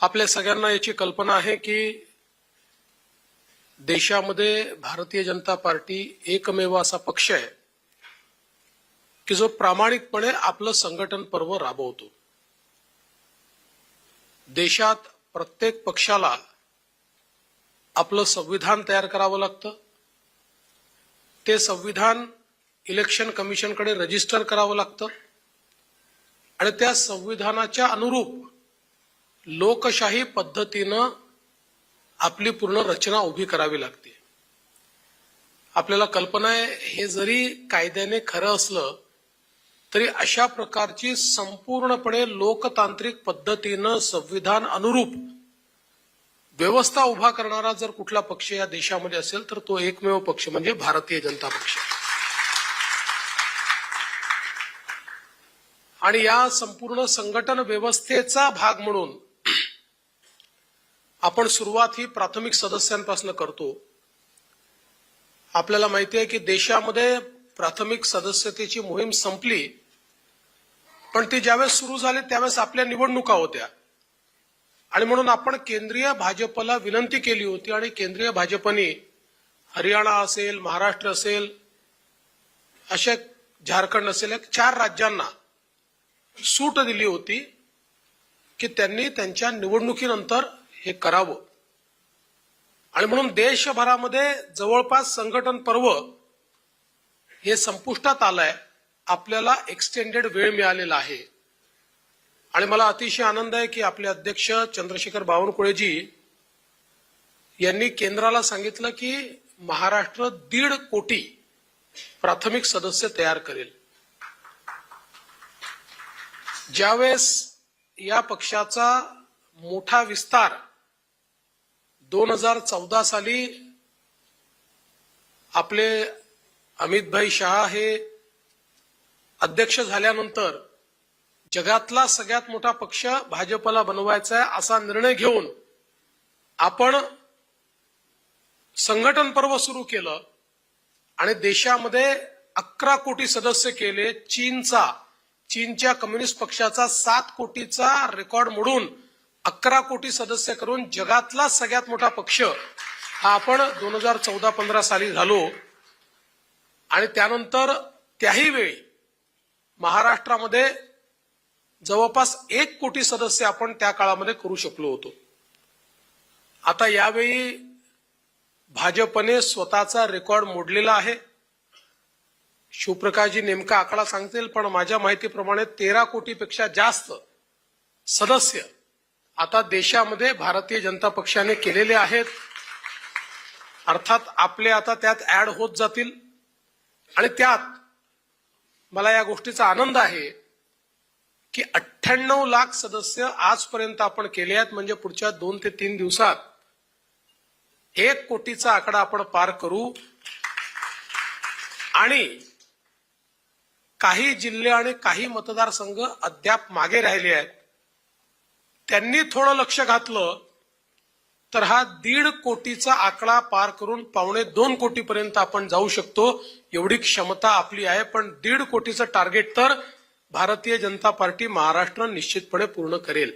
आपल्या सगळ्यांना याची कल्पना आहे की देशामध्ये भारतीय जनता पार्टी एकमेव असा पक्ष आहे की जो प्रामाणिकपणे आपलं संघटन पर्व राबवतो. देशात प्रत्येक पक्षाला आपलं संविधान तयार करावं लागतं. ते संविधान इलेक्शन कमिशनकडे रजिस्टर करावं लागतं. आणि त्या संविधानाच्या अनुरूप लोकशाही पद्धतीनं आपली पूर्ण रचना उभी करावी लागते. आपल्याला कल्पना आहे हे जरी कायद्याने खरं असलं तरी अशा प्रकारची संपूर्णपणे लोकतांत्रिक पद्धतीनं संविधान अनुरूप व्यवस्था उभा करणारा जर कुठला पक्ष या देशामध्ये असेल तर तो एकमेव पक्ष म्हणजे भारतीय जनता पक्ष. आणि या संपूर्ण संघटन व्यवस्थेचा भाग म्हणून आपण सुरुवात ही प्राथमिक सदस्यांपासून करतो. आपल्याला माहिती आहे की देशामध्ये प्राथमिक सदस्यतेची मोहीम संपली पण ती ज्यावेळेस सुरू झाली त्यावेळेस आपल्या निवडणुका होत्या. आणि म्हणून आपण केंद्रीय भाजपला विनंती केली होती आणि केंद्रीय भाजपने हरियाणा असेल महाराष्ट्र असेल अशा झारखंड असेल एक चार राज्यांना सूट दिली होती की त्यांनी त्यांच्या निवडणुकीनंतर हे करावं. आणि म्हणून देशभरामध्ये जवळपास संघटन पर्व हे संपुष्टात आलंय. आपल्याला एक्सटेंडेड वेळ मिळालेला आहे. आणि मला अतिशय आनंद आहे की आपले अध्यक्ष चंद्रशेखर बावनकुळेजी यांनी केंद्राला सांगितलं की महाराष्ट्र दीड कोटी प्राथमिक सदस्य तयार करेल. ज्यावेळेस या पक्षाचा मोठा विस्तार दोन हजार चौदा साली आपले अमितभाई शहा हे अध्यक्ष झाल्यानंतर जगातला सगळ्यात मोठा पक्ष भाजपला बनवायचा आहे असा निर्णय घेऊन आपण संघटन पर्व सुरू केलं आणि देशामध्ये अकरा कोटी सदस्य केले. चीनचा चीनच्या कम्युनिस्ट पक्षाचा सात कोटीचा रेकॉर्ड मोडून अकरा कोटी सदस्य करून जगातला सगळ्यात मोठा पक्ष हा आपण दोन हजार चौदा पंधरा साली झालो. आणि त्यानंतर त्याही वेळी महाराष्ट्रामध्ये जवळपास एक कोटी सदस्य आपण त्या काळामध्ये करू शकलो होतो. आता यावेळी भाजपने स्वतःचा रेकॉर्ड मोडलेला आहे. शिवप्रकाशजी नेमका आकडा सांगतील पण माझ्या माहितीप्रमाणे तेरा कोटीपेक्षा जास्त सदस्य आता देशामध्ये भारतीय जनता पक्षाने केलेले आहेत. अर्थात आपले आता त्यात ऍड होत जातील. आणि त्यात मला या गोष्टीचा आनंद आहे की अठ्ठ्याण्णव लाख सदस्य आजपर्यंत आपण केले आहेत म्हणजे पुढच्या दोन ते तीन दिवसात एक कोटीचा आकडा आपण पार करू. आणि काही जिल्हे आणि काही मतदारसंघ अद्याप मागे राहिले आहेत. त्यांनी थोडं लक्ष घातलं तर हा दीड कोटीचा आकडा पार करून पावणे दोन कोटीपर्यंत आपण जाऊ शकतो एवढी क्षमता आपली आहे. पण दीड कोटीचं टार्गेट तर भारतीय जनता पार्टी महाराष्ट्र निश्चितपणे पूर्ण करेल.